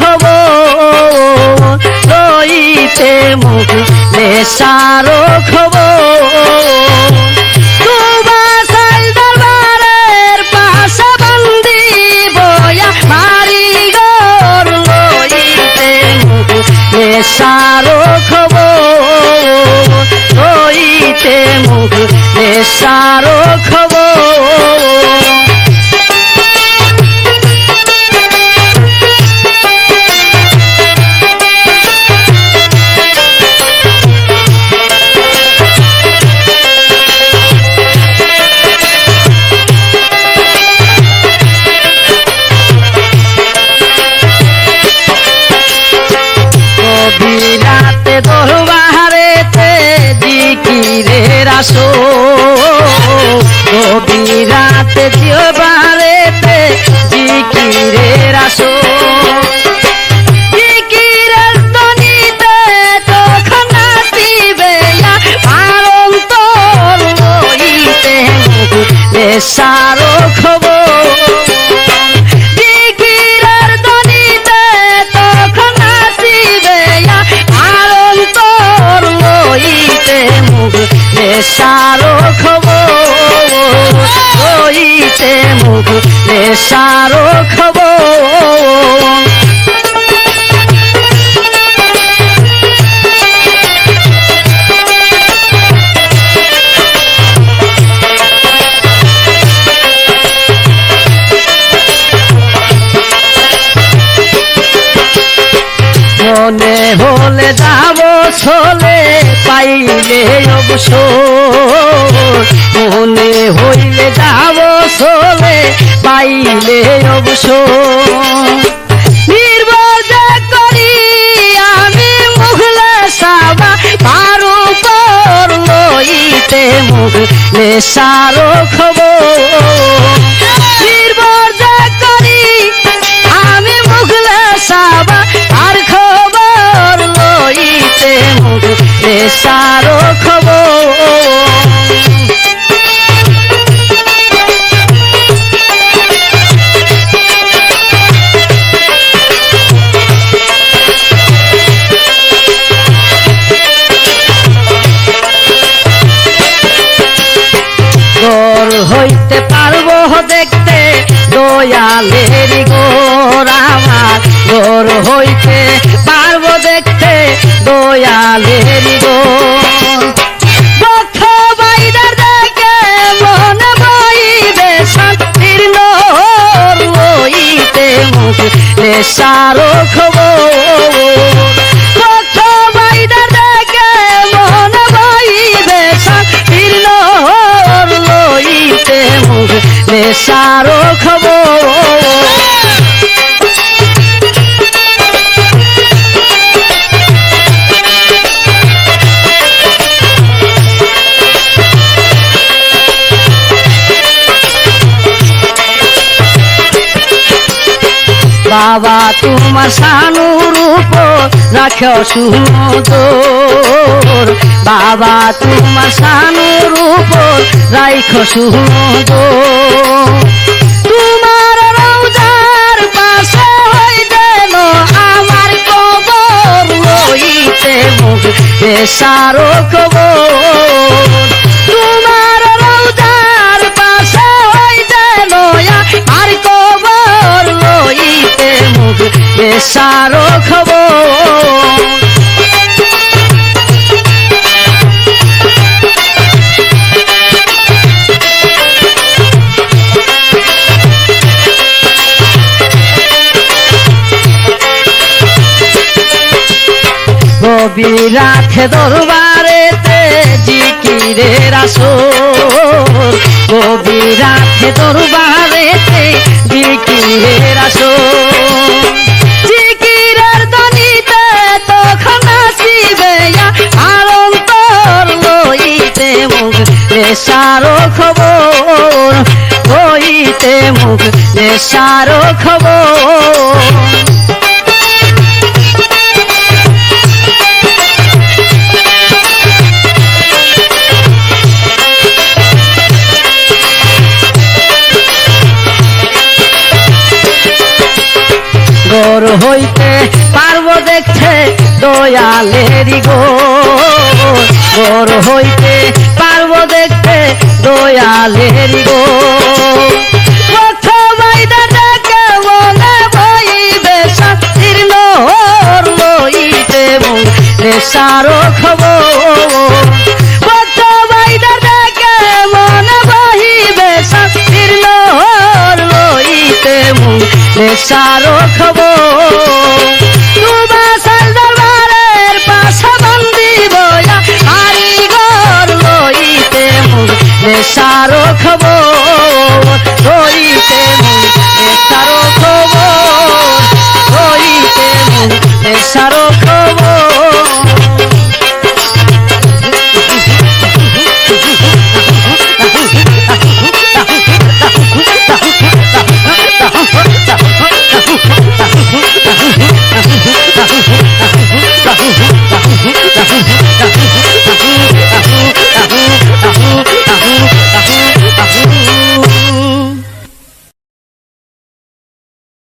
খবর। লইতে মু নেশার খবর নেশারো খবর। লইতে মুখ নেশারো খবর। জিকিরের গভীর রাত দরবারেতে মনে হইলে যাব চলে পাইলে মুখলে মুখ নেশারো খবর। করি আমি মুখলে সাবা আর খবর লইতে মুখ নেশারো খবর। দেখতে দয়ালের গোর আমার তোর হইতে পারব দেখতে দয়ালের গোর সারো বাইরের বাবা, তোমার সানুর উপর রাখ সুন্দর। বাবা, তোমার সানুর উপর রাইখ সুন্দর। তোমার রৌজার পাশে হইতে আমার কবর লইতে মুখ বেসারো কবর। কবি রাখে দরবারেতে জিকিরের আসর গভীরাতে দরবারেতে জিকিরের আসর। জিকিরের দনিতে তখন আসিবে আর অন্তর লইতে মুখ দেশারো খবর হইতে মুখ দেশারো হইতে পারব দেখতে দয়ালেরি গো। গোর হইতে পারব দেখতে দয়ালেরি গো। লইতে মুখে সারো খবর 大